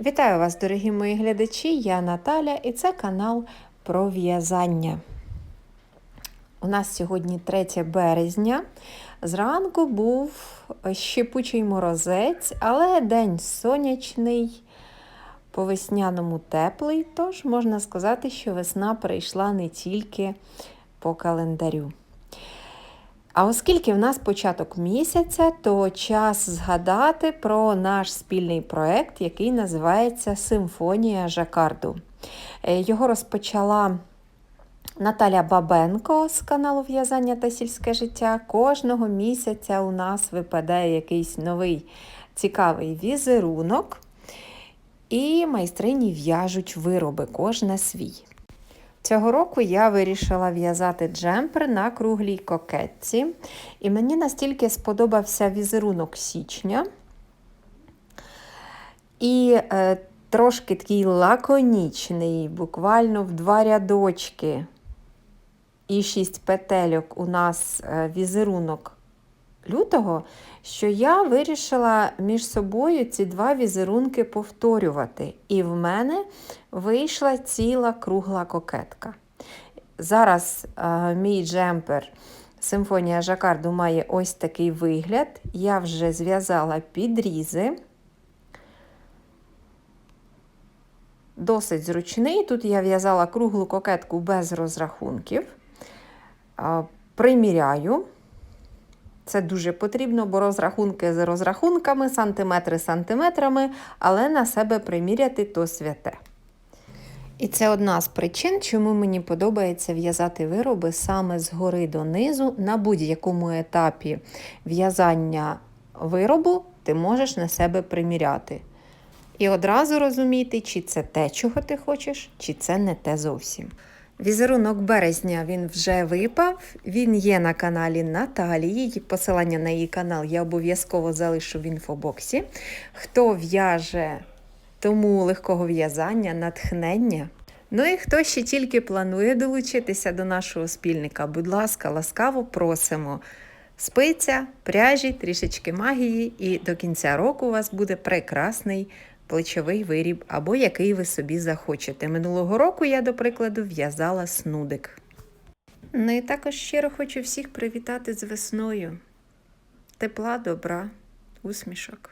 Вітаю вас, дорогі мої глядачі! Я Наталя і це канал про в'язання. У нас сьогодні 3 березня. Зранку був щепучий морозець, але день сонячний, по весняному теплий, тож можна сказати, що весна прийшла не тільки по календарю. А оскільки в нас початок місяця, то час згадати про наш спільний проект, який називається Симфонія Жакарду. Е, Його розпочала Наталя Бабенко з каналу В'язання та сільське життя. Кожного місяця у нас випадає якийсь новий цікавий візерунок, і майстрині в'яжуть вироби, кожна свій. Цього року я вирішила в'язати джемпер на круглій кокетці. І мені настільки сподобався візерунок січня. І е, трошки такий лаконічний, буквально в два рядочки і шість петельок у нас е, візерунок лютого, що я вирішила між собою ці два візерунки повторювати. І в мене вийшла ціла кругла кокетка. Зараз е, мій джемпер Симфонія Жакарду має ось такий вигляд. Я вже зв'язала підрізи. Досить зручний. Тут я в'язала круглу кокетку без розрахунків. Е, приміряю. Це дуже потрібно, бо розрахунки з розрахунками, сантиметри сантиметрами, але на себе приміряти то святе. І це одна з причин, чому мені подобається в'язати вироби саме згори донизу на будь-якому етапі в'язання виробу ти можеш на себе приміряти. І одразу розуміти, чи це те, чого ти хочеш, чи це не те зовсім. Візерунок березня він вже випав. Він є на каналі Наталії. Посилання на її канал я обов'язково залишу в інфобоксі. Хто в'яже тому легкого в'язання, натхнення. Ну і хто ще тільки планує долучитися до нашого спільника, будь ласка, ласкаво просимо. Спиця, пряжі, трішечки магії, і до кінця року у вас буде прекрасний плечовий виріб, або який ви собі захочете. Минулого року я, до прикладу, в'язала снудик. Ну і також щиро хочу всіх привітати з весною. Тепла, добра, усмішок.